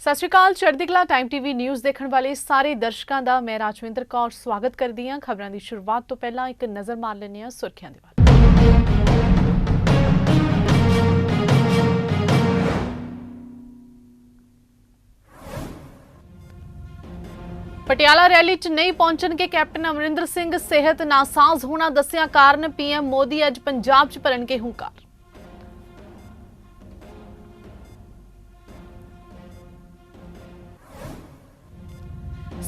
ਸਤਿ ਸ਼੍ਰੀ ਅਕਾਲ, ਚੜ੍ਹਦੀ ਕਲਾ ਟਾਈਮ ਟੀਵੀ ਨਿਊਜ਼ ਦੇਖਣ ਵਾਲੇ ਸਾਰੇ ਦਰਸ਼ਕਾਂ ਦਾ, ਮੈਂ ਰਾਜਵਿੰਦਰ ਕੌਰ ਸਵਾਗਤ ਕਰਦੀ ਹਾਂ। ਖਬਰਾਂ ਦੀ ਸ਼ੁਰੂਆਤ ਤੋਂ ਪਹਿਲਾਂ ਇੱਕ ਨਜ਼ਰ ਮਾਰ ਲੈਂਦੇ ਹਾਂ ਸੁਰਖੀਆਂ ਦੇ ਵੱਲ। ਪਟਿਆਲਾ ਰੈਲੀ 'ਚ ਨਹੀਂ ਪਹੁੰਚਣਗੇ ਕੈਪਟਨ ਅਮਰਿੰਦਰ ਸਿੰਘ, ਸਿਹਤ ਨਾਸਾਜ਼ ਹੋਣਾ ਦੱਸਿਆ ਕਾਰਨ ਪੀਐਮ ਮੋਦੀ ਅੱਜ ਪੰਜਾਬ 'ਚ ਭਰਨਗੇ ਹੁੰਕਾਰ।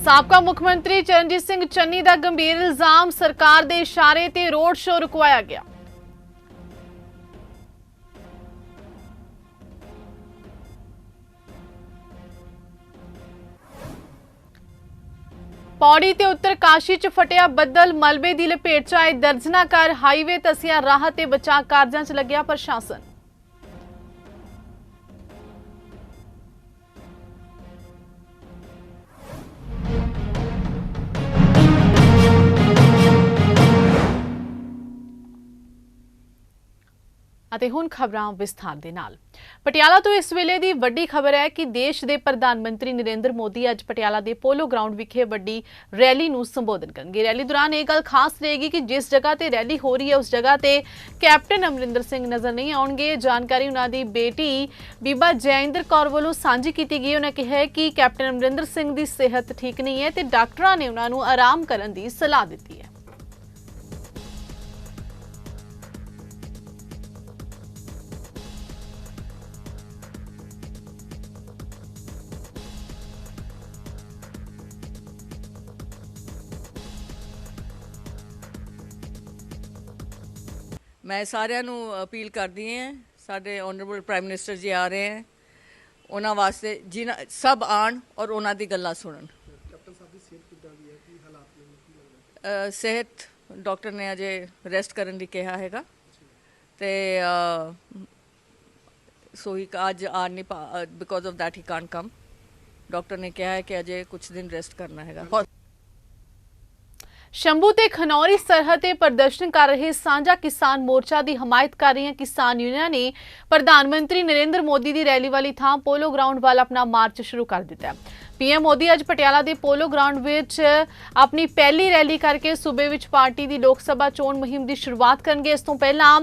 ਸਾਬਕਾ ਮੁੱਖ ਮੰਤਰੀ ਚਰਨਜੀਤ ਸਿੰਘ ਚੰਨੀ ਦਾ ਗੰਭੀਰ ਇਲਜ਼ਾਮ ਸਰਕਾਰ ਦੇ ਇਸ਼ਾਰੇ ਤੇ ਰੋਡ ਸ਼ੋਅ ਰੁਕਵਾਇਆ ਗਿਆ। ਪੌੜੀ ਤੇ ਉੱਤਰ ਕਾਸ਼ੀ ਚ ਫਟਿਆ ਬੱਦਲ, ਮਲਬੇ ਦੀ ਲਪੇਟ ਚ ਆਏ ਦਰਜਨਾ ਕਰ ਹਾਈਵੇ ਤਸੀਆਂ ਰਾਹਤ ਤੇ ਬਚਾਅ ਕਾਰਜਾਂ ਚ ਲੱਗਿਆ ਪ੍ਰਸ਼ਾਸਨ। ਅਤੇ ਹੁਣ ਖਬਰਾਂ ਵਿਸਥਾਰ ਦੇ ਨਾਲ। ਪਟਿਆਲਾ ਤੋਂ ਇਸ ਵੇਲੇ ਦੀ ਵੱਡੀ ਖਬਰ ਹੈ ਕਿ ਦੇਸ਼ ਦੇ ਪ੍ਰਧਾਨ ਮੰਤਰੀ ਨਰਿੰਦਰ ਮੋਦੀ ਅੱਜ ਪਟਿਆਲਾ ਦੇ ਪੋਲੋ ਗਰਾਊਂਡ ਵਿਖੇ ਵੱਡੀ ਰੈਲੀ ਨੂੰ ਸੰਬੋਧਨ ਕਰਨਗੇ। ਰੈਲੀ ਦੌਰਾਨ ਇਹ ਗੱਲ ਖਾਸ ਰਹੇਗੀ ਕਿ ਜਿਸ ਜਗ੍ਹਾ ਤੇ ਰੈਲੀ ਹੋ ਰਹੀ ਹੈ, ਉਸ ਜਗ੍ਹਾ ਤੇ ਕੈਪਟਨ ਅਮਰਿੰਦਰ ਸਿੰਘ ਨਜ਼ਰ ਨਹੀਂ ਆਉਣਗੇ। ਜਾਣਕਾਰੀ ਉਹਨਾਂ ਦੀ ਬੇਟੀ ਬੀਬਾ ਜੈਇੰਦਰ ਕੌਰ ਵੱਲੋਂ ਸਾਂਝੀ ਕੀਤੀ ਗਈ। ਉਹਨਾਂ ਕਿਹਾ ਕਿ ਕੈਪਟਨ ਅਮਰਿੰਦਰ ਸਿੰਘ ਦੀ ਸਿਹਤ ਠੀਕ ਨਹੀਂ ਹੈ ਤੇ ਡਾਕਟਰਾਂ ਨੇ ਉਹਨਾਂ ਨੂੰ ਆਰਾਮ ਕਰਨ ਦੀ ਸਲਾਹ ਦਿੱਤੀ ਹੈ। ਮੈਂ ਸਾਰਿਆਂ ਨੂੰ ਅਪੀਲ ਕਰਦੀ ਹਾਂ ਸਾਡੇ ਆਨਰੇਬਲ ਪ੍ਰਾਈਮ ਮਿਨਿਸਟਰ ਜੀ ਆ ਰਹੇ ਹਨ ਉਹਨਾਂ ਵਾਸਤੇ ਜਿਨ੍ਹਾਂ ਸਭ ਆਣ ਔਰ ਉਹਨਾਂ ਦੀ ਗੱਲਾਂ ਸੁਣਨ। ਕੈਪਟਨ ਸਾਹਿਬ ਦੀ ਸਿਹਤ ਕਿੱਦਾਂ ਦੀ ਹੈ? ਕੀ ਹਾਲਾਤ ਨੇ? ਸਿਹਤ ਡਾਕਟਰ ਨੇ ਅਜੇ ਰੈਸਟ ਕਰਨ ਲਈ ਕਿਹਾ ਹੈਗਾ। ਤੇ ਸੋ ਹੀ ਅੱਜ ਆ ਨਹੀਂ because of that he can't come doctor ਨੇ ਕਿਹਾ ਹੈ ਕਿ ਅਜੇ ਕੁਝ ਦਿਨ ਰੈਸਟ ਕਰਨਾ ਹੈਗਾ। ਸ਼ੰਭੂ ਤੇ ਖਨੌਰੀ ਸਰਹੱਦ ਤੇ ਪ੍ਰਦਰਸ਼ਨ ਕਰ ਰਹੇ ਸਾਂਝਾ ਕਿਸਾਨ ਮੋਰਚਾ ਦੀ ਹਮਾਇਤ ਕਰ ਰਹੀਆਂ ਕਿਸਾਨ ਯੂਨੀਅਨਾਂ ਨੇ ਪ੍ਰਧਾਨ ਮੰਤਰੀ ਨਰਿੰਦਰ ਮੋਦੀ ਦੀ ਰੈਲੀ ਵਾਲੀ ਥਾਂ ਪੋਲੋ ਗਰਾਊਂਡ ਵੱਲ ਆਪਣਾ ਮਾਰਚ ਸ਼ੁਰੂ ਕਰ ਦਿੱਤਾ ਹੈ। ਪੀਐਮ ਮੋਦੀ ਅੱਜ ਪਟਿਆਲਾ ਦੇ ਪੋਲੋ ਗਰਾਊਂਡ ਵਿੱਚ ਆਪਣੀ ਪਹਿਲੀ ਰੈਲੀ ਕਰਕੇ ਸੂਬੇ ਵਿੱਚ ਪਾਰਟੀ ਦੀ ਲੋਕ ਸਭਾ ਚੋਣ ਮੁਹਿੰਮ ਦੀ ਸ਼ੁਰੂਆਤ ਕਰਨਗੇ। ਇਸ ਤੋਂ ਪਹਿਲਾਂ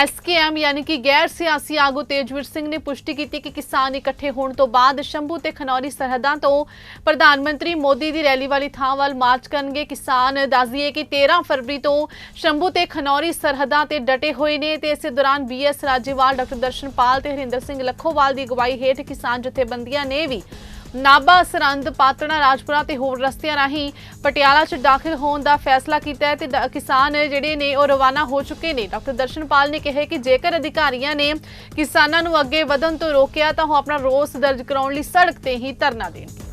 ਐਸਕੇਐਮ ਯਾਨੀ ਕਿ ਗੈਰ ਸਿਆਸੀ ਆਗੂ ਤੇਜਵੀਰ ਸਿੰਘ ਨੇ ਪੁਸ਼ਟੀ ਕੀਤੀ ਕਿ ਕਿਸਾਨ ਇਕੱਠੇ ਹੋਣ ਤੋਂ ਬਾਅਦ ਸ਼ੰਭੂ ਤੇ ਖਨੌਰੀ ਸਰਹੱਦਾਂ ਤੋਂ ਪ੍ਰਧਾਨ ਮੰਤਰੀ ਮੋਦੀ ਦੀ ਰੈਲੀ ਵਾਲੀ ਥਾਂ ਵੱਲ ਮਾਰਚ ਕਰਨਗੇ। ਕਿਸਾਨ ਦੱਸ ਦਈਏ ਕਿ 13 ਫਰਵਰੀ ਤੋਂ ਸ਼ੰਭੂ ਤੇ ਖਨੌਰੀ ਸਰਹੱਦਾਂ ਤੇ ਡਟੇ ਹੋਏ ਨੇ ਤੇ ਇਸੇ ਦੌਰਾਨ ਬੀਐਸ ਰਾਜੇਵਾਲ, ਡਾਕਟਰ ਦਰਸ਼ਨਪਾਲ ਤੇ ਹਰਿੰਦਰ ਸਿੰਘ ਲੱਖੋਵਾਲ ਦੀ ਅਗਵਾਈ ਹੇਠ ਕਿਸਾਨ ਜਥੇਬੰਦੀਆਂ ਨੇ ਵੀ ਨਾਭਾ, ਸਰੰਦ ਪਾਤੜਾ ਰਾਜਪੁਰਾ ਤੇ ਹੋਰ ਰਸਤਿਆਂ ਰਾਹੀਂ ਪਟਿਆਲਾ 'ਚ ਦਾਖਲ ਹੋਣ ਦਾ ਫੈਸਲਾ ਕੀਤਾ ਹੈ ਤੇ ਕਿਸਾਨ ਜਿਹੜੇ ਨੇ ਉਹ ਰਵਾਨਾ ਹੋ ਚੁੱਕੇ ਨੇ। ਡਾਕਟਰ ਦਰਸ਼ਨਪਾਲ ਨੇ ਕਿਹਾ ਕਿ ਜੇਕਰ ਅਧਿਕਾਰੀਆਂ ਨੇ ਕਿਸਾਨਾਂ ਨੂੰ ਅੱਗੇ ਵਧਣ ਤੋਂ ਰੋਕਿਆ ਤਾਂ ਉਹ ਆਪਣਾ ਰੋਸ ਦਰਜ ਕਰਾਉਣ ਲਈ ਸੜਕ ਤੇ ਹੀ ਧਰਨਾ ਦੇਣਗੇ।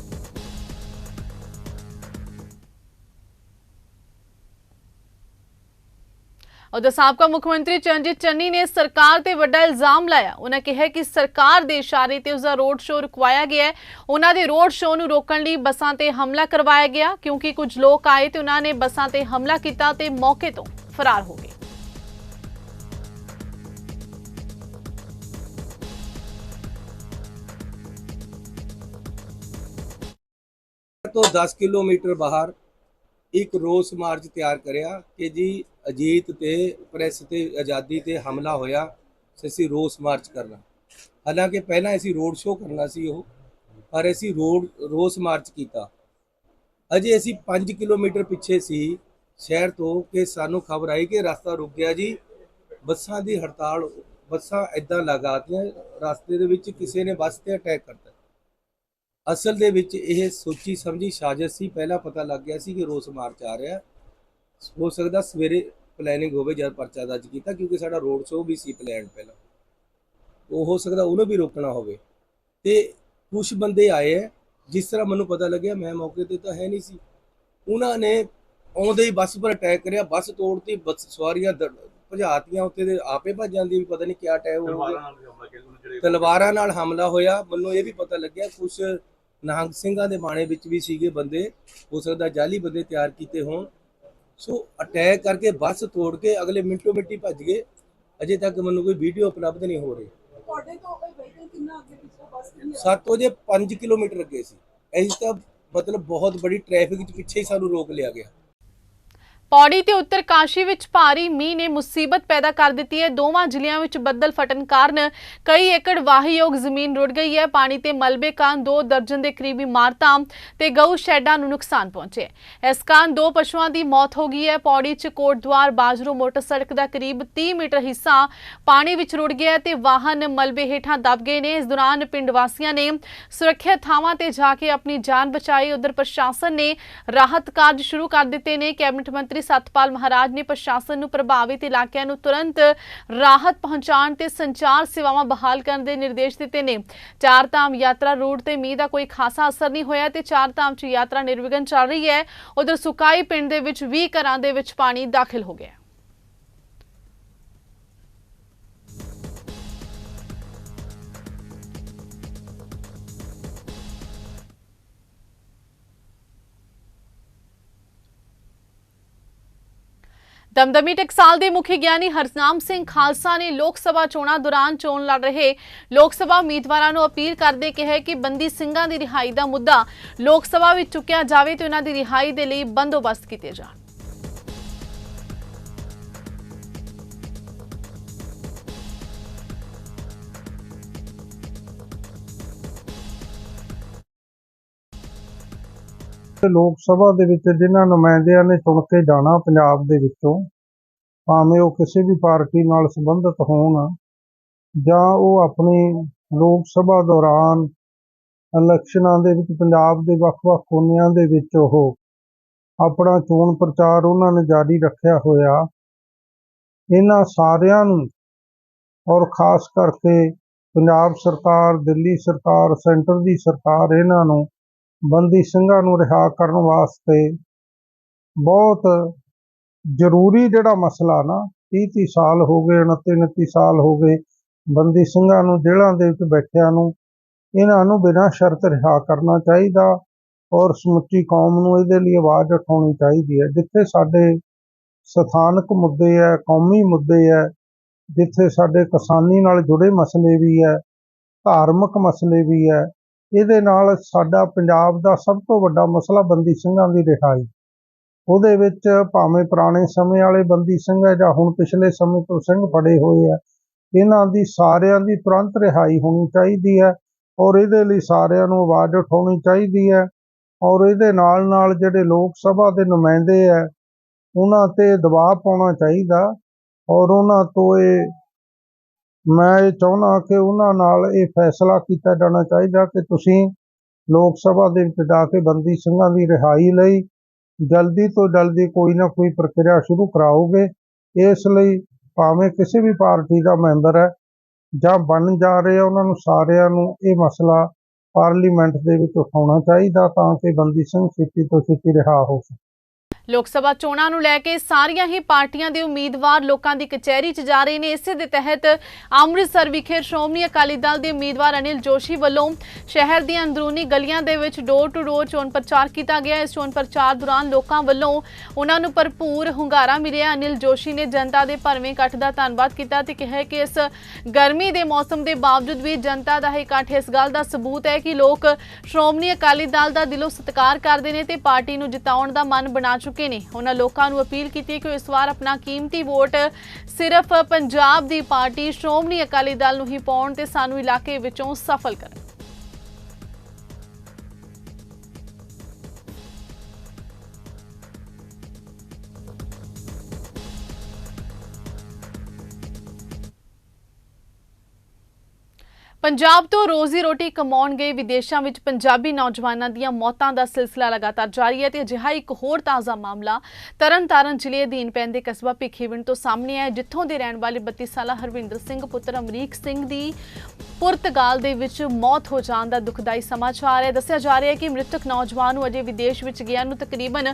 ਉਧਰ ਸਾਬਕਾ ਮੁੱਖ ਮੰਤਰੀ ਚਰਨਜੀਤ ਚੰਨੀ ਨੇ ਸਰਕਾਰ ਤੇ ਵੱਡਾ ਇਲਜ਼ਾਮ ਲਾਇਆ। ਉਹਨਾਂ ਕਿਹਾ ਕਿ ਸਰਕਾਰ ਦੇ ਇਸ਼ਾਰੇ ਤੇ ਉਸਦਾ ਰੋਡ ਸ਼ੋਅ ਰੁਕਵਾਇਆ ਗਿਆ ਹੈ। ਉਹਨਾਂ ਦੇ ਰੋਡ ਸ਼ੋਅ ਨੂੰ ਰੋਕਣ ਲਈ ਬੱਸਾਂ ਤੇ ਹਮਲਾ ਕਰਵਾਇਆ ਗਿਆ, ਕਿਉਂਕਿ ਕੁਝ ਲੋਕ ਆਏ ਤੇ ਉਹਨਾਂ ਨੇ ਬੱਸਾਂ ਤੇ ਹਮਲਾ ਕੀਤਾ ਤੇ ਮੌਕੇ ਤੋਂ ਫਰਾਰ ਹੋ ਗਏ। ਤੋਂ 10 ਕਿਲੋਮੀਟਰ ਬਾਹਰ ਇੱਕ ਰੋਸ ਮਾਰਚ ਤਿਆਰ ਕਰਿਆ ਕਿ ਜੀ ਅਜੀਤ ਤੇ ਪ੍ਰੈਸ ਤੇ ਆਜ਼ਾਦੀ ਤੇ ਹਮਲਾ ਹੋਇਆ ਅਸੀਂ ਰੋਸ ਮਾਰਚ ਕਰਨਾ। ਹਾਲਾਂਕਿ ਪਹਿਲਾਂ ਅਸੀਂ ਰੋਡ ਸ਼ੋਅ ਕਰਨਾ ਸੀ ਉਹ, ਪਰ ਅਸੀਂ ਰੋਡ, ਰੋਸ ਮਾਰਚ ਕੀਤਾ। ਅਜੇ ਅਸੀਂ 5 ਕਿਲੋਮੀਟਰ ਪਿੱਛੇ ਸੀ ਸ਼ਹਿਰ ਤੋਂ ਕਿ ਸਾਨੂੰ ਖਬਰ ਆਈ ਕਿ ਰਸਤਾ ਰੁਕ ਗਿਆ ਜੀ। ਬੱਸਾਂ ਦੀ ਹੜਤਾਲ, ਬੱਸਾਂ ਇਦਾਂ ਲਗਾਤੀਆਂ, ਰਸਤੇ ਦੇ ਵਿੱਚ ਕਿਸੇ ਨੇ ਬੱਸ ਤੇ ਅਟੈਕ ਕਰਤਾ। ਅਸਲ ਦੇ ਵਿੱਚ ਇਹ ਸੋਚੀ ਸਮਝੀ ਸਾਜ਼ਿਸ਼ ਸੀ, ਪਹਿਲਾਂ ਪਤਾ ਲੱਗ ਗਿਆ ਸੀ ਕਿ ਰੋਸ ਮਾਰਚ ਆ ਰਿਹਾ। ਹੋ ਸਕਦਾ ਸਵੇਰੇ ਪਲੈਨਿੰਗ ਹੋਵੇ ਜਦ ਪਰਚਾ ਦਰਜ ਕੀਤਾ ਕਿਉਂਕਿ ਸਾਡਾ ਰੋਡ ਸ਼ੋਅ ਵੀ ਸੀ ਪਲਾਨ ਪਹਿਲਾਂ। ਉਹ ਹੋ ਸਕਦਾ ਉਹਨੂੰ ਵੀ ਰੋਕਣਾ ਹੋਵੇ। ਤੇ ਕੁਝ ਬੰਦੇ ਆਏ ਜਿਸ ਤਰ੍ਹਾਂ ਮੈਨੂੰ ਪਤਾ ਲੱਗਿਆ ਮੈਂ ਮੌਕੇ ਤੇ ਤਾਂ ਹੈ ਨਹੀਂ ਸੀ। ਉਹਨਾਂ ਨੇ ਆਉਂਦੇ ਹੀ ਬੱਸ ਪਰ ਅਟੈਕ ਕਰਿਆ ਬੱਸ ਤੋੜਤੀ ਬੱਸ ਸਵਾਰੀਆਂ ਭਜਾਤੀਆਂ ਉੱਤੇ ਦੇ ਆਪੇ ਭੱਜ ਜਾਂਦੀ ਵੀ ਪਤਾ ਨਹੀਂ ਕਿਆ ਟਾਈਮ ਹੋ ਗਿਆ ਤਲਵਾਰਾਂ ਨਾਲ ਹਮਲਾ ਹੋਇਆ। ਮੈਨੂੰ ਇਹ ਵੀ ਪਤਾ ਲੱਗਿਆ ਕੁਝ ਨਿਹੰਗ ਸਿੰਘਾਂ ਦੇ ਬਾਣੇ ਵਿੱਚ ਵੀ ਸੀਗੇ ਬੰਦੇ। ਹੋ ਸਕਦਾ ਜਾਲੀ ਬੰਦੇ ਤਿਆਰ ਕੀਤੇ ਹੋਣ। ਸੋ ਅਟੈਕ ਕਰਕੇ ਬੱਸ ਤੋੜ ਕੇ ਅਗਲੇ ਮਿੰਟੋ ਮਿੰਟੀ ਭੱਜ ਗਏ। ਅਜੇ ਤੱਕ ਮੈਨੂੰ ਕੋਈ ਵੀਡੀਓ ਉਪਲਬਧ ਨਹੀਂ ਹੋ ਰਹੀ। ਤੁਹਾਡੇ ਤੋਂ ਇਹ ਵਹੀਕਲ ਕਿੰਨਾ ਅੱਗੇ ਪਿੱਛੇ ਬੱਸ 7 ਵਜੇ 5 ਕਿਲੋਮੀਟਰ ਅੱਗੇ ਸੀ। ਅਸੀਂ ਤਾਂ ਮਤਲਬ ਬਹੁਤ ਬੜੀ ਟ੍ਰੈਫਿਕ 'ਚ ਪਿੱਛੇ ਹੀ ਸਾਨੂੰ ਰੋਕ ਲਿਆ ਗਿਆ। ਪੌੜੀ ਤੇ ਉੱਤਰਕਾਸ਼ੀ ਵਿੱਚ ਭਾਰੀ ਮੀਂਹ ਨੇ ਮੁਸੀਬਤ ਪੈਦਾ ਕਰ ਦਿੱਤੀ ਹੈ। ਦੋਵਾਂ ਜ਼ਿਲ੍ਹਿਆਂ ਵਿੱਚ ਬੱਦਲ ਫਟਣ ਕਾਰਨ ਕਈ ਏਕੜ ਵਾਹੀਯੋਗ ਜ਼ਮੀਨ ਰੁੜ ਗਈ ਹੈ। ਪਾਣੀ ਤੇ ਮਲਬੇ ਕਾਰਨ ਦੋ ਦਰਜਨ ਦੇ ਕਰੀਬੀ ਇਮਾਰਤਾਂ ਤੇ ਗਊ ਸ਼ੈਡਾਂ ਨੂੰ ਨੁਕਸਾਨ ਪਹੁੰਚੇ ਇਸ ਕਾਰਨ ਦੋ ਪਸ਼ੂਆਂ ਦੀ ਮੌਤ ਹੋ ਗਈ ਹੈ। ਪੌੜੀ 'ਚ ਕੋਟਦੁਆਰ, ਬਾਜਰੂ ਮੋਟਰ ਸੜਕ ਦਾ ਕਰੀਬ 30 ਮੀਟਰ ਹਿੱਸਾ ਪਾਣੀ ਵਿੱਚ ਰੁੜ ਗਿਆ ਹੈ ਤੇ ਵਾਹਨ ਮਲਬੇ ਹੇਠਾਂ ਦਬ ਗਏ ਨੇ। ਇਸ ਦੌਰਾਨ ਪਿੰਡ ਵਾਸੀਆਂ ਨੇ ਸੁਰੱਖਿਅਤ ਥਾਵਾਂ ਤੇ ਜਾ ਕੇ ਆਪਣੀ ਜਾਨ ਬਚਾਈ। ਉਧਰ ਪ੍ਰਸ਼ਾਸਨ ਨੇ ਰਾਹਤ ਕਾਰਜ ਸ਼ੁਰੂ ਕਰ ਦਿੱਤੇ ਨੇ। ਕੈਬਨਿਟ ਮੰਤਰੀ ਸਤਪਾਲ ਮਹਾਰਾਜ ਨੇ ਪ੍ਰਸ਼ਾਸਨ ਨੂੰ ਪ੍ਰਭਾਵਿਤ ਇਲਾਕਿਆਂ ਨੂੰ ਤੁਰੰਤ ਰਾਹਤ ਪਹੁੰਚਾਉਣ ਤੇ ਸੰਚਾਰ ਸੇਵਾਵਾਂ ਬਹਾਲ ਕਰਨ ਦੇ ਨਿਰਦੇਸ਼ ਦਿੱਤੇ ਨੇ। ਚਾਰ ਧਾਮ ਯਾਤਰਾ ਰੂਟ ਤੇ ਮੀਂਹ ਦਾ ਕੋਈ ਖਾਸਾ ਅਸਰ ਨਹੀਂ ਹੋਇਆ ਤੇ ਚਾਰ ਧਾਮ 'ਚ ਯਾਤਰਾ ਨਿਰਵਿਘਨ ਚੱਲ ਰਹੀ ਹੈ। ਉਧਰ ਸੁਕਾਈ ਪਿੰਡ ਦੇ ਵਿੱਚ 20 ਘਰਾਂ ਦੇ ਵਿੱਚ ਪਾਣੀ ਦਾਖਲ ਹੋ ਗਿਆ। ਦਮਦਮੀ ਟਕਸਾਲ ਦੇ ਮੁਖੀ ਗਿਆਨੀ ਹਰਨਾਮ ਸਿੰਘ ਖਾਲਸਾ ਨੇ ਲੋਕ ਸਭਾ ਚੋਣਾਂ ਦੌਰਾਨ ਚੋਣ ਲੜ ਰਹੇ ਲੋਕ ਸਭਾ ਉਮੀਦਵਾਰਾਂ ਨੂੰ ਅਪੀਲ ਕਰਦੇ ਕਿਹਾ ਕਿ ਬੰਦੀ ਸਿੰਘਾਂ ਦੀ ਰਿਹਾਈ ਦਾ ਮੁੱਦਾ ਲੋਕ ਸਭਾ ਵਿੱਚ ਚੁੱਕਿਆ ਜਾਵੇ ਤੇ ਉਹਨਾਂ ਦੀ ਰਿਹਾਈ ਦੇ ਲਈ ਬੰਦੋਬਸਤ ਕੀਤੇ ਜਾਣ ਲੋਕ ਸਭਾ ਦੇ ਵਿੱਚ ਜਿਨ੍ਹਾਂ ਨੁਮਾਇੰਦਿਆਂ ਨੇ ਚੁਣ ਕੇ ਜਾਣਾ ਪੰਜਾਬ ਦੇ ਵਿੱਚੋਂ, ਭਾਵੇਂ ਉਹ ਕਿਸੇ ਵੀ ਪਾਰਟੀ ਨਾਲ ਸੰਬੰਧਿਤ ਹੋਣ ਜਾਂ ਉਹ ਆਪਣੀ ਲੋਕ ਸਭਾ ਦੌਰਾਨ ਇਲੈਕਸ਼ਨਾਂ ਦੇ ਵਿੱਚ ਪੰਜਾਬ ਦੇ ਵੱਖ-ਵੱਖ ਕੋਨਿਆਂ ਦੇ ਵਿੱਚ ਉਹ ਆਪਣਾ ਚੋਣ ਪ੍ਰਚਾਰ ਉਹਨਾਂ ਨੇ ਜਾਰੀ ਰੱਖਿਆ ਹੋਇਆ, ਇਹਨਾਂ ਸਾਰਿਆਂ ਨੂੰ ਔਰ ਖਾਸ ਕਰਕੇ ਪੰਜਾਬ ਸਰਕਾਰ, ਦਿੱਲੀ ਸਰਕਾਰ, ਸੈਂਟਰ ਦੀ ਸਰਕਾਰ ਇਹਨਾਂ ਨੂੰ ਬੰਦੀ ਸਿੰਘਾਂ ਨੂੰ ਰਿਹਾ ਕਰਨ ਵਾਸਤੇ ਬਹੁਤ ਜ਼ਰੂਰੀ ਜਿਹੜਾ ਮਸਲਾ ਨਾ 30 30 ਸਾਲ ਹੋ ਗਏ 29 29 ਸਾਲ ਹੋ ਗਏ ਬੰਦੀ ਸਿੰਘਾਂ ਨੂੰ ਜੇਲ੍ਹਾਂ ਦੇ ਵਿੱਚ ਬੈਠਿਆਂ ਨੂੰ, ਇਹਨਾਂ ਨੂੰ ਬਿਨਾਂ ਸ਼ਰਤ ਰਿਹਾ ਕਰਨਾ ਚਾਹੀਦਾ ਔਰ ਸਮੁੱਚੀ ਕੌਮ ਨੂੰ ਇਹਦੇ ਲਈ ਆਵਾਜ਼ ਉਠਾਉਣੀ ਚਾਹੀਦੀ ਹੈ। ਜਿੱਥੇ ਸਾਡੇ ਸਥਾਨਕ ਮੁੱਦੇ ਹੈ, ਕੌਮੀ ਮੁੱਦੇ ਹੈ, ਜਿੱਥੇ ਸਾਡੇ ਕਿਸਾਨੀ ਨਾਲ ਜੁੜੇ ਮਸਲੇ ਵੀ ਹੈ, ਧਾਰਮਿਕ ਮਸਲੇ ਵੀ ਹੈ ਇਹਦੇ ਨਾਲ ਸਾਡਾ ਪੰਜਾਬ ਦਾ ਸਭ ਤੋਂ ਵੱਡਾ ਮਸਲਾ ਬੰਦੀ ਸਿੰਘਾਂ ਦੀ ਰਿਹਾਈ। ਉਹਦੇ ਵਿੱਚ ਭਾਵੇਂ ਪੁਰਾਣੇ ਸਮੇਂ ਵਾਲੇ ਬੰਦੀ ਸਿੰਘ ਹੈ ਜਾਂ ਹੁਣ ਪਿਛਲੇ ਸਮੇਂ ਤੋਂ ਸਿੰਘ ਫੜੇ ਹੋਏ ਆ ਇਹਨਾਂ ਦੀ ਸਾਰਿਆਂ ਦੀ ਤੁਰੰਤ ਰਿਹਾਈ ਹੋਣੀ ਚਾਹੀਦੀ ਹੈ ਔਰ ਇਹਦੇ ਲਈ ਸਾਰਿਆਂ ਨੂੰ ਆਵਾਜ਼ ਉਠਾਉਣੀ ਚਾਹੀਦੀ ਹੈ ਔਰ ਇਹਦੇ ਨਾਲ ਨਾਲ ਜਿਹੜੇ ਲੋਕ ਸਭਾ ਦੇ ਨੁਮਾਇੰਦੇ ਹੈ, ਉਹਨਾਂ ਤੇ ਦਬਾਅ ਪਾਉਣਾ ਚਾਹੀਦਾ ਔਰ ਉਹਨਾਂ ਤੋਂ ਇਹ ਮੈਂ ਇਹ ਚਾਹੁੰਦਾ ਕਿ ਉਹਨਾਂ ਨਾਲ ਇਹ ਫੈਸਲਾ ਕੀਤਾ ਜਾਣਾ ਚਾਹੀਦਾ ਕਿ ਤੁਸੀਂ ਲੋਕ ਸਭਾ ਦੇ ਵਿੱਚ ਜਾ ਕੇ ਬੰਦੀ ਸਿੰਘਾਂ ਦੀ ਰਿਹਾਈ ਲਈ ਜਲਦੀ ਤੋਂ ਜਲਦੀ ਕੋਈ ਨਾ ਕੋਈ ਪ੍ਰਕਿਰਿਆ ਸ਼ੁਰੂ ਕਰਾਓਗੇ। ਇਸ ਲਈ ਭਾਵੇਂ ਕਿਸੇ ਵੀ ਪਾਰਟੀ ਦਾ ਮੈਂਬਰ ਹੈ ਜਾਂ ਬਣ ਜਾ ਰਹੇ ਆ ਉਹਨਾਂ ਨੂੰ ਸਾਰਿਆਂ ਨੂੰ ਇਹ ਮਸਲਾ ਪਾਰਲੀਮੈਂਟ ਦੇ ਵਿੱਚ ਉਠਾਉਣਾ ਚਾਹੀਦਾ ਤਾਂ ਕਿ ਬੰਦੀ ਸਿੰਘ ਛੇਤੀ ਤੋਂ ਛੇਤੀ ਰਿਹਾ ਹੋ ਸਕੇ। ਲੋਕ ਸਭਾ ਚੋਣਾਂ ਨੂੰ ਲੈ ਕੇ ਸਾਰੀਆਂ ਹੀ ਪਾਰਟੀਆਂ ਦੇ ਉਮੀਦਵਾਰ ਲੋਕਾਂ ਦੀ ਕਚਹਿਰੀ 'ਚ ਜਾ ਰਹੇ ਨੇ। ਇਸੇ ਦੇ ਤਹਿਤ ਅੰਮ੍ਰਿਤਸਰ ਵਿਖੇ ਸ਼੍ਰੋਮਣੀ ਅਕਾਲੀ ਦਲ ਦੇ ਉਮੀਦਵਾਰ ਅਨਿਲ ਜੋਸ਼ੀ ਵੱਲੋਂ ਸ਼ਹਿਰ ਦੀਆਂ ਅੰਦਰੂਨੀ ਗਲੀਆਂ ਦੇ ਵਿੱਚ ਡੋਰ ਟੂ ਡੋਰ ਚੋਣ ਪ੍ਰਚਾਰ ਕੀਤਾ ਗਿਆ। ਇਸ ਚੋਣ ਪ੍ਰਚਾਰ ਦੌਰਾਨ ਲੋਕਾਂ ਵੱਲੋਂ ਉਹਨਾਂ ਨੂੰ ਭਰਪੂਰ ਹੁੰਗਾਰਾ ਮਿਲਿਆ। ਅਨਿਲ ਜੋਸ਼ੀ ਨੇ ਜਨਤਾ ਦੇ ਭਰਵੇਂ ਇਕੱਠ ਦਾ ਧੰਨਵਾਦ ਕੀਤਾ ਤੇ ਕਿਹਾ ਕਿ ਇਸ ਗਰਮੀ ਦੇ ਮੌਸਮ ਦੇ ਬਾਵਜੂਦ ਵੀ ਜਨਤਾ ਦਾ ਇਹ ਇਕੱਠ ਇਸ ਗੱਲ ਦਾ ਸਬੂਤ ਹੈ ਕਿ ਲੋਕ ਸ਼੍ਰੋਮਣੀ ਅਕਾਲੀ ਦਲ ਦਾ ਦਿਲੋਂ ਸਤਿਕਾਰ ਕਰਦੇ ਨੇ ਤੇ ਪਾਰਟੀ ਨੂੰ ਜਿਤਾਉਣ ਦਾ ਮਨ ਬਣਾ ਚੁੱਕੇ ਨੇ। ਉਹਨਾਂ ਲੋਕਾਂ ਨੂੰ ਅਪੀਲ ਕੀਤੀ ਕਿ ਉਹ ਇਸ ਵਾਰ ਆਪਣਾ ਕੀਮਤੀ ਵੋਟ ਸਿਰਫ ਪੰਜਾਬ ਦੀ ਪਾਰਟੀ ਸ਼੍ਰੋਮਣੀ ਅਕਾਲੀ ਦਲ ਨੂੰ ਹੀ ਪਾਉਣ ਤੇ ਸਾਨੂੰ ਇਲਾਕੇ ਵਿੱਚੋਂ ਸਫਲ ਕਰਨ। ਪੰਜਾਬ ਤੋਂ ਰੋਜ਼ੀ ਰੋਟੀ ਕਮਾਉਣ ਗਏ ਵਿਦੇਸ਼ਾਂ ਵਿੱਚ ਪੰਜਾਬੀ ਨੌਜਵਾਨਾਂ ਦੀਆਂ ਮੌਤਾਂ ਦਾ ਸਿਲਸਿਲਾ ਲਗਾਤਾਰ ਜਾਰੀ ਹੈ ਤੇ ਅਜਿਹਾ ਇੱਕ ਹੋਰ ਤਾਜ਼ਾ ਮਾਮਲਾ ਤਰਨਤਾਰਨ ਜ਼ਿਲ੍ਹੇ ਅਧੀਨ ਪੈਂਦੇ ਕਸਬਾ ਭਿੱਖੀਵਿੰਡ ਤੋਂ ਸਾਹਮਣੇ ਆਇਆ ਜਿੱਥੋਂ ਦੇ ਰਹਿਣ ਵਾਲੇ 32 ਸਾਲਾ ਹਰਵਿੰਦਰ ਸਿੰਘ, ਪੁੱਤਰ ਅਮਰੀਕ ਸਿੰਘ ਦੀ ਪੁਰਤਗਾਲ ਦੇ ਵਿੱਚ ਮੌਤ ਹੋ ਜਾਣ ਦਾ ਦੁਖਦਾਈ ਸਮਾਚਾਰ ਹੈ। ਦੱਸਿਆ ਜਾ ਰਿਹਾ ਹੈ ਕਿ ਮ੍ਰਿਤਕ ਨੌਜਵਾਨ ਨੂੰ ਅਜੇ ਵਿਦੇਸ਼ ਵਿੱਚ ਗਿਆ ਨੂੰ ਤਕਰੀਬਨ